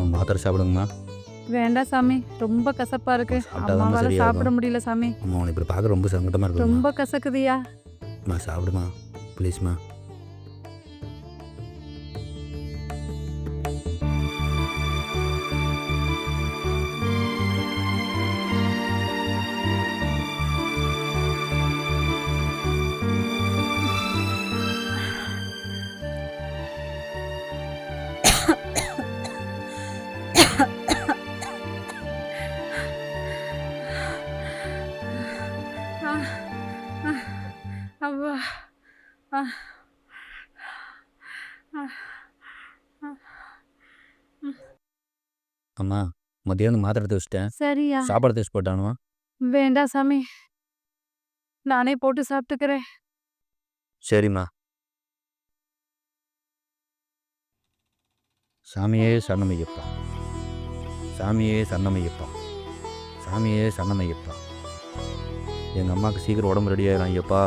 மாத்திரை சாப்பிடுங்கம்மா. வேண்டாம் சாமி ரொம்ப கசப்பா இருக்கு. அம்மாவால சரியாகும். சாப்பிட முடியல சாமி. அம்மா உன்னை இப்படி பார்க்க ரொம்ப சங்கடமாக இருக்குமா ரொம்ப கசக்குதியா? அம்மா சாப்பிடுமா ப்ளீஸ்மா மத்தியானம் மாத்திரை எடுத்து வச்சிட்டேன். சரியா? சாப்பாடு தேய்ச்சி போட்டானுமா வேண்டாம் சாமி. நானே போட்டு சாப்பிட்டுக்கிறேன். சரிம்மா. சாமியே சரணமையப்பா. சாமியே சரணமையப்பா. சாமியே சரணமையப்பா. எங்கள் அம்மாவுக்கு சீக்கிரம் உடம்பு ரெடியாயிரும் ஐயப்பா.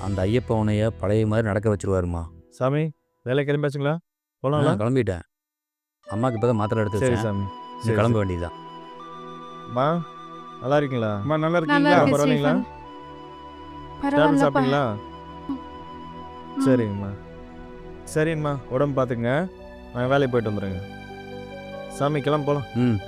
அந்த ஐயப்பா உன்னைய பழைய மாதிரி நடக்க வச்சிருவாருமா சாமி வேலை கிளம்பியாச்சுங்களா? நான் போலாம்ல கிளம்பிட்டேன். அம்மாவுக்கு இப்போ தான் மாத்திரை எடுத்து சரி சாமி சரி, கிளம்ப வேண்டியதுதான். அம்மா நல்லா இருக்கீங்களா? அம்மா நல்லா இருக்கீங்களா? இருக்கு பரவாயில்லைங்களா? டேப்லெட் சாப்பிட்டீங்களா. சரிங்கம்மா. சரிங்கம்மா உடம்பு பார்த்துங்க நான் வேலைக்கு போயிட்டு வந்துடுங்க சாமி கிளம்ப போகலாம் ம்.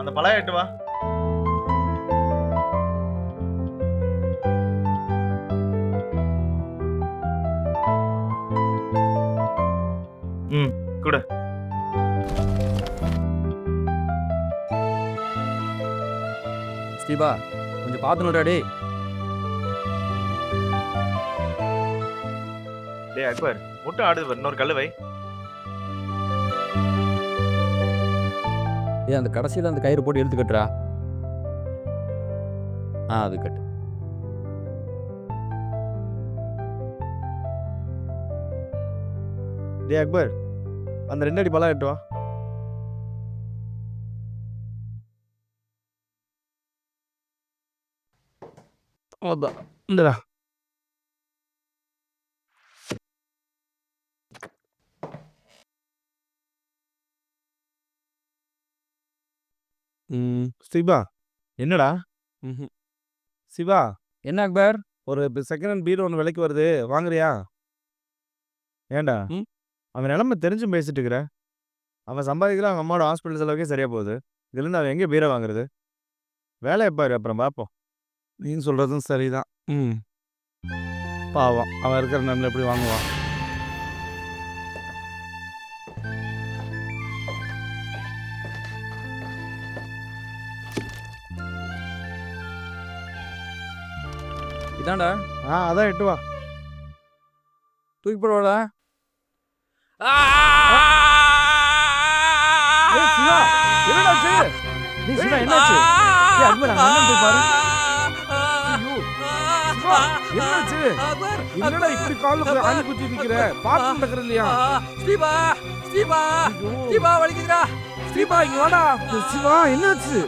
அந்த பழைய எட்டு வா. ம் கொடு. ஸ்டீபா கொஞ்சம் பார்த்து நோட்டா டேய். டேய் அக்பர் முட்டை ஆடுது இன்னொரு கல்லு வை அந்த கடைசியில் அந்த கயிறு போட்டு இழுத்து கட்டுறா. ஆ அது கட்டு. டே அக்பர் அந்த ரெண்டு அடி பழம் எட்டு வா. அதான். இந்தடா. ம் சிவா. என்னடா? ம்ஹும். சிவா. என்ன அக்பர்? ஒரு செகண்ட் ஹேண்ட் பீரோ ஒன்று விலைக்கு வருது. வாங்குறியா? ஏன்டா? ம்? அவன் நிலமை தெரிஞ்சும் பேசிட்டு இருக்கிற. அவன் சம்பாதிக்கலாம் அவன் அம்மாவோட ஹாஸ்பிட்டல் செலவுக்கே சரியா போகுது. இதுலேருந்து அவன் எங்கே பீரோ வாங்குறது? வேலையை பாரு அப்புறம் பார்ப்போம் நீ சொல்கிறதும் சரிதான். ம். பாவம். அவன் இருக்கிற நிலமையில எப்படி வாங்குவான்? இதான்டா. ஆ அதான் எட்டு வா. தூக்கி போடுவாடா சிவா என்னாச்சு? ஐயோ சிவா என்னாச்சு? என்னடா இப்படி கால்ல போய் ஆணி குத்தி நிக்கிற? பாத்து நடக்கற இல்லையா ஸ்டீபா ஐயோ. ஸ்டீபா வலிக்குதுடா. சிவா இங்க வாடா. சிவா என்னாச்சு?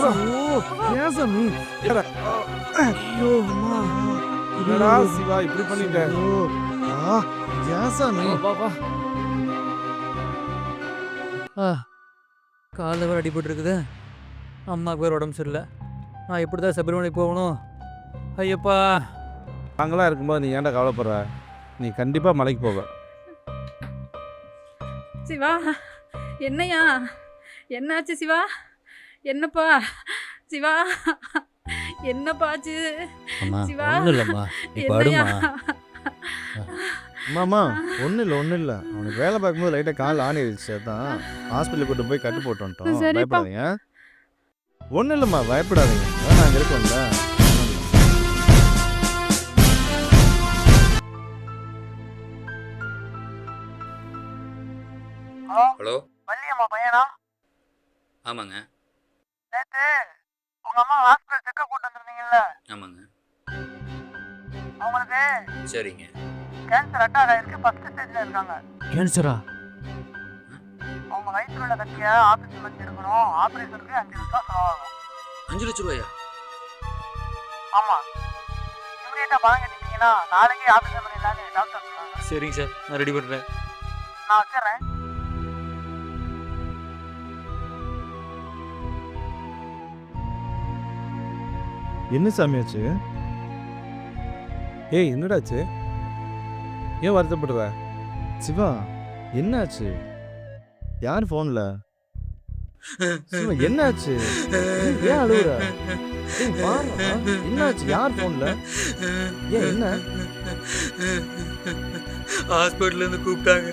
ஏன் சாமி ஐயோ அம்மா. என்னடா சிவா இப்படி பண்ணிட்ட? ஆ ஏன் சாமி பாப்பா ஆ காலில் வேறு அடிபட்டு இருக்குது அம்மாவுக்கு வேறு உடம்பு சரியில்லை. நான் எப்படி தான் சபரிமலை போகணும்? ஐயப்பா. நாங்களாம் இருக்கும்போது நீ ஏன்டா கவலைப்படுற? நீ கண்டிப்பா மலைக்கு போவ. சிவா என்னையா? என்னாச்சு சிவா? என்னப்பா? சிவா. என்னப்பா ஆச்சு? அம்மா சிவா. ஒன்றும் இல்லைம்மா. நீ என்னையா? மாமா ஒன்றும் இல்லை ஒன்றும் இல்லை. அவனுக்கு வேலை பார்க்கும்போது லைட்டாக கால் ஆணிடுச்சு அதான். ஹாஸ்பிட்டலுக்கு கூட்டு போய் கட்டு போட்டு வந்துட்டோம். பயப்படாதீங்க. ஒன்றும் இல்லைம்மா பயப்படாதீங்க. அதான் நாங்கள் இருக்கோம்ல. ஹலோ? வள்ளியம்மா பையனா? ஆமாங்க. நேத்து உங்க அம்மா ஹாஸ்பிட்டல் செக்கப் கூட்டு வந்திருந்தீங்கல்ல? ஆமாங்க. அவங்களுக்கு சரிங்க. கேன்சர் அட்டாக் ஆயிருக்கு ஃபர்ஸ்ட் ஸ்டேஜ்ல இருக்காங்க. கேன்சரா அவங்க வயிற்றுல உள்ள கட்டிய ஆபரேஷன் பண்ணி இருக்கணும் ஆபரேஷனுக்கு அஞ்சு லட்சம் செலவாகும். அஞ்சு லட்ச ரூபாயா? ஆமா. இமீடியட்டா பணம் கட்டிட்டீங்கன்னா நாளைக்கே ஆபரேஷன் பண்ணிடலான்னு டாக்டர் சொன்னாங்க. சரிங்க சார் நான் ரெடி பண்ணுறேன் நான் வச்சிடுறேன். என்ன சாமியாச்சு ஏய் என்னடாச்சு? ஏன் வருத்தப்படுற? சிவா என்னாச்சு? யார் ஃபோனில் சிவா என்னாச்சு? ஏன் அழுகுற ஏய், பாருடா. என்னாச்சு? யார் ஃபோனில் ஏன் என்ன? ஹாஸ்பிட்டல்ல இருந்து கூப்பிட்டாங்க.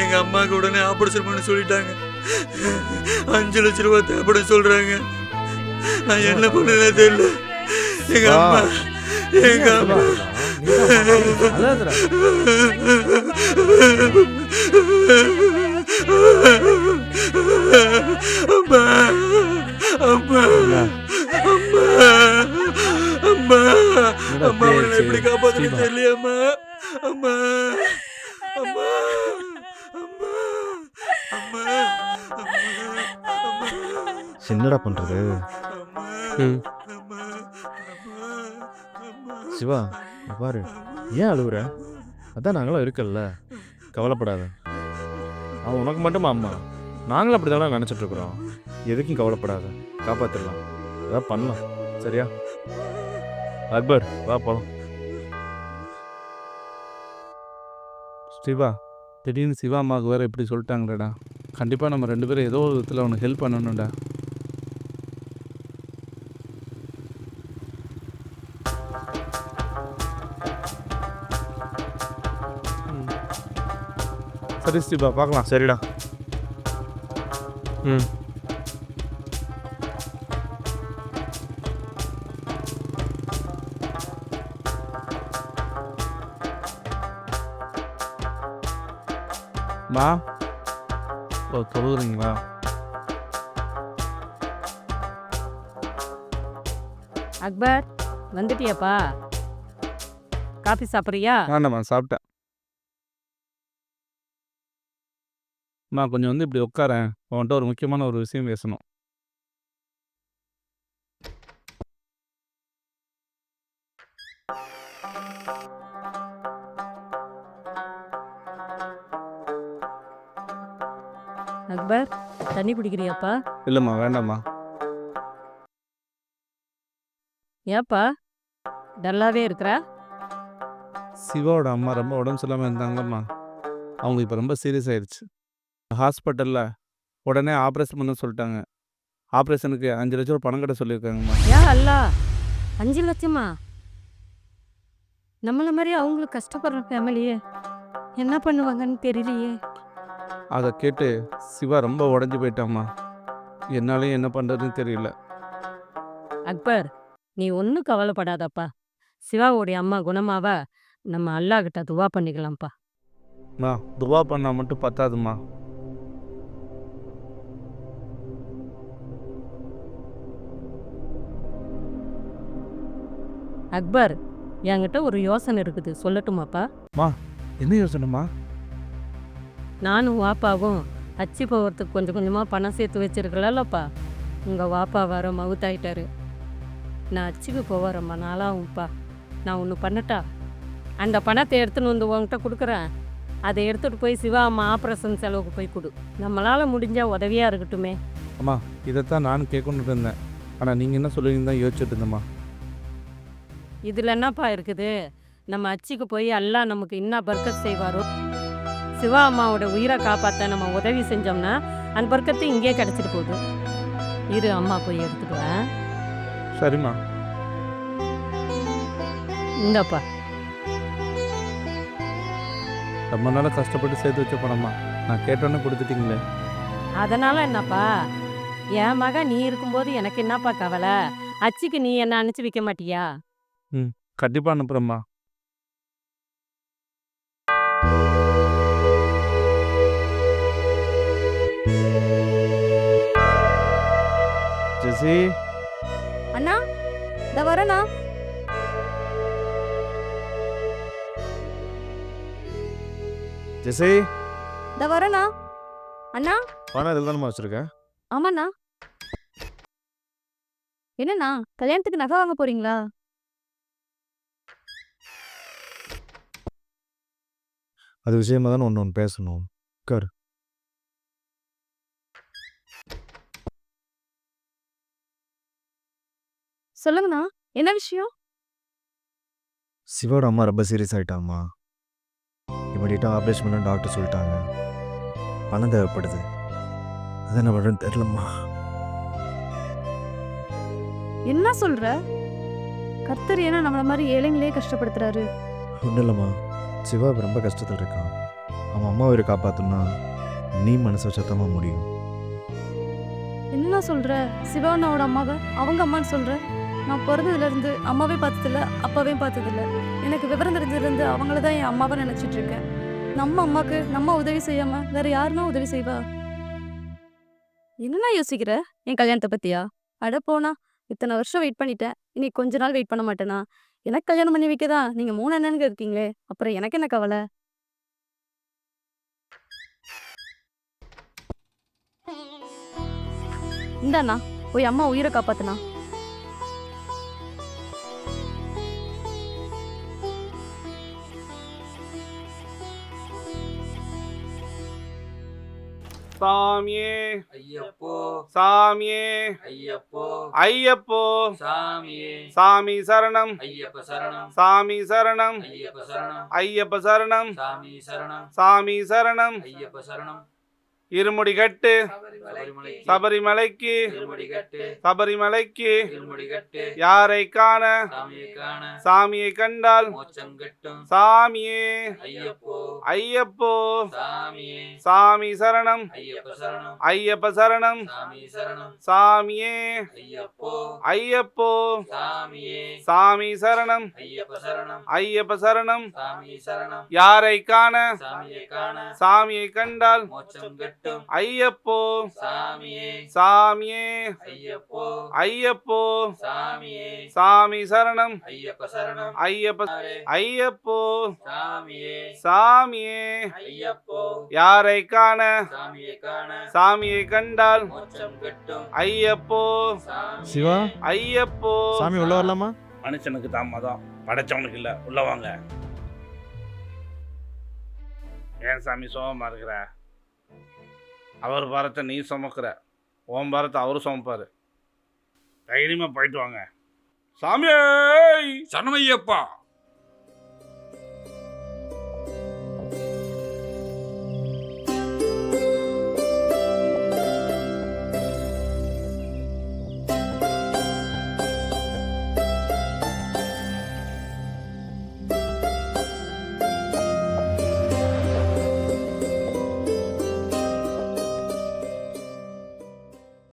எங்க அம்மாவுக்கு உடனே ஆபரேஷன் பண்ண சொல்லிட்டாங்க. அஞ்சு லட்ச ரூபாய் தேவைப்பட சொல்றாங்க நான் என்ன பண்ணுறேனே தெரியல எங்க. அம்மா எங்க அம்மா. அம்மா அம்மா அம்மா அம்மா அம்மா? எப்படி ஸ்ரீபா. தெரியலையம்மா அம்மா அம்மா அம்மா அம்மா அம்மா என்னடா பண்றது? ம். சிவா இங்க பாரு. ஏன் அழுகுற அதான் நாங்களும் இருக்கல்ல. கவலைப்படாத. அவன் உனக்கு மட்டுமா அம்மா? நாங்களும் அப்படி தானே நினச்சிட்டு இருக்கிறோம் எதுக்கும் கவலைப்படாத. காப்பாத்திடலாம் அதான் பண்ணலாம். சரியா? அக்பர் வா போலாம். ஸ்ரீவா திடீர்னு சிவா அம்மாவுக்கு வேறு இப்படி சொல்லிட்டாங்களேடா கண்டிப்பாக நம்ம ரெண்டு பேரும் ஏதோ ஒரு விதத்தில் அவனுக்கு ஹெல்ப் பண்ணணும்டா. சரி ஸ்ரீபா பார்க்கலாம் சரிடா ம் மா ஓ தொழுகிறீங்களா அக்பர் வந்துட்டியாப்பா. காஃபி சாப்பிட்றியா? வேண்டாம்மா சாப்பிட்டேன். நான் கொஞ்சம் வந்து இப்படி உட்காரேன். உன்கிட்ட ஒரு முக்கியமான ஒரு விஷயம் பேசணும். அக்பர் தண்ணி குடிக்கிறியாப்பா? இல்லைம்மா வேண்டாம்மா. ஏப்பா டல்லாவே இருக்கிற? சிவாவோட அம்மா ரொம்ப உடம்பு சரியில்லாமல் இருந்தாங்கம்மா. அவங்க இப்போ ரொம்ப சீரியஸ் ஆயிடுச்சு ஹாஸ்பிட்டலில் உடனே ஆப்ரேஷன் பண்ண சொல்லிட்டாங்க. ஆப்ரேஷனுக்கு அஞ்சு லட்சம் ரூபா பணம் கட்ட சொல்லியிருக்காங்கம்மா. யா அல்லா அஞ்சு லட்சமா? நம்மள மாதிரி அவங்களுக்கு கஷ்டப்படுற ஃபேமிலியே என்ன பண்ணுவாங்கன்னு தெரியலையே. அதை கேட்டு சிவா ரொம்ப உடஞ்சி போயிட்டாம்மா. என்னாலையும் என்ன பண்ணுறதுன்னு தெரியல. அக்பர் நீ ஒன்றும் கவலைப்படாதப்பா. சிவாவுடைய அம்மா குணமாவ நம்ம அல்லாஹ் கிட்ட துவா பண்ணிக்கலாம்ப்பா. அம்மா துவா பண்ணால் மட்டும் பத்தாதும்மா. அக்பர் என்கிட்ட ஒரு யோசனை இருக்குது. சொல்லட்டுமாப்பா? என்ன யோசனைம்மா? நானும் வாப்பாவும் அச்சு போகிறதுக்கு கொஞ்சம் கொஞ்சமாக பணம் சேர்த்து வச்சிருக்கலப்பா உங்கள் வாப்பா வர மவுத்தாயிட்டாரு. நான் அச்சுக்கு போக ரொம்ப நாளாகும்ப்பா. நான் ஒன்று பண்ணட்டா? அந்த பணத்தை எடுத்துன்னு வந்து உன்கிட்ட கொடுக்குறேன். அதை எடுத்துகிட்டு போய் சிவா அம்மா ஆப்ரேஷன் செலவுக்கு போய் கொடு. நம்மளால் முடிஞ்சால் உதவியாக இருக்கட்டுமே. அம்மா இதைத்தான் நானும் கேட்கணுட்டு இருந்தேன். ஆனால் நீங்கள் என்ன சொல்லுவீங்கன்னு தான் யோசிச்சுட்டு இருந்தேம்மா. இதில் என்னப்பா இருக்குது? நம்ம அச்சுக்கு போய் எல்லாம் நமக்கு என்ன பர்க்கத் செய்வாரோ? சிவா அம்மாவோட உயிரை காப்பாற்ற நம்ம உதவி செஞ்சோம்னா அந்த பர்க்கத்து இங்கேயே கிடச்சிட்டு போகுது. இரு அம்மா போய் எடுத்துட்டு வரேன் சரிம்மா. இந்தப்பா. ரொம்ப நாளாக கஷ்டப்பட்டு சேர்த்து வச்ச பணமா நான் கேட்டோன்னே கொடுத்துட்டீங்களே. அதனால என்னப்பா? என் மகன் நீ இருக்கும்போது எனக்கு என்னப்பா கவலை? அச்சிக்கு நீ என்ன அனுப்பிச்சு வைக்க மாட்டியா? கண்டிப்பாக அனுப்புகிறேம்மா ஜெசி. அண்ணா இந்த வரேண்ணா ஜெசி. இந்த வரேண்ணா அண்ணா. பணம் இதில் தானே வச்சுருக்கேன் ஆமாண்ணா. என்னண்ணா கல்யாணத்துக்கு நகை வாங்க போறீங்களா? அது விஷயமா தானே ஒன்று ஒன்று பேசணும். சொல்லுங்கண்ணா என்ன விஷயம்? சிவோட அம்மா ரொம்ப சீரியஸ் ஆயிட்டாம்மா இமீடியட்டாக ஆப்ரேஷன் பண்ண டாக்டர் சொல்லிட்டாங்க. பணம் தேவைப்படுது. அது என்ன தெரிலம்மா என்ன சொல்ற? கர்த்தர் ஏன்னா நம்மள மாதிரி ஏழைங்களே கஷ்டப்படுத்துறாரு. ஒன்றும் இல்லைம்மா. சிவா ரொம்ப கஷ்டத்தில் இருக்கான். அவன் அம்மா உயிரை காப்பாற்றணும்னா நீ மனசை சத்தமாக முடியும். என்ன சொல்ற? சிவானோட அம்மாவை அவங்க அம்மான்னு சொல்ற? நான் பிறந்ததுல இருந்து அம்மாவே பார்த்ததில்ல அப்பாவே பார்த்ததில்ல. எனக்கு விவரம் தெரிஞ்சதுலேருந்து அவங்கள தான் என் அம்மாவை நினச்சிட்டு இருக்கேன். நம்ம அம்மாவுக்கு நம்ம உதவி செய்யாம வேற யாருன்னா உதவி செய்வா? என்னண்ணா யோசிக்கிற? என் கல்யாணத்தை பத்தியா? அட போனா இத்தனை வருஷம் வெயிட் பண்ணிட்டேன். இன்னைக்கு கொஞ்ச நாள் வெயிட் பண்ண மாட்டேனா? எனக்கு கல்யாணம் பண்ணி வைக்கதா? நீங்க மூணு அண்ணனுங்க இருக்கீங்களே அப்புறம் எனக்கு என்ன கவலை? இந்தாண்ணா போய் அம்மா உயிரை காப்பாத்துனா சாமியே. ஐயப்போ. சாமியே. ஐயப்போ. ஐயப்போ. சாமியே. சாமி சரணம். ஐயப்ப சரணம். சாமி சரணம். ஐயப்ப சரணம். ஐயப்ப சரணம். சாமி சரணம். சாமி சரணம். ஐயப்ப சரணம். இருமுடி கட்டு சபரிமலை சபரிமலைக்கு. சபரிமலைக்கு யாரை காண? சாமியை காண. சாமியை கண்டால். சாமியே. ஐயப்போ. சாமி சரணம். ஐயப்ப சரணம். சாமியே. ஐயப்போ. சாமி சரணம். ஐயப்ப சரணம். யாரை காண? சாமியை கண்டால். கட்டும் ஐயப்போ. சாமியே. சாமியே. ஐயப்போ. ஐயப்போ. சாமியே. சாமி சரணம். ஐயப்ப சரணம். ஐயப்ப ஐயப்போ. சாமியே. சாமியே. ஐயப்போ. யாரை காண? சாமியை காண. சாமியை கண்டால்? மோட்சம் கட்டும். ஐயப்போ. சிவா? ஐயப்போ. சாமி உள்ள வரலாமா? மனுஷனுக்கு தான் மதம். படைச்சவனுக்கு இல்லை. உள்ள வாங்க. ஏன் சாமி சோகமாக இருக்கிற? அவர் பாரத்தை நீ சுமக்கிற. ஓம் பாரத்தை அவரும் சுமப்பார். தைரியமாக போயிட்டு வாங்க. சாமியே! சனமையப்பா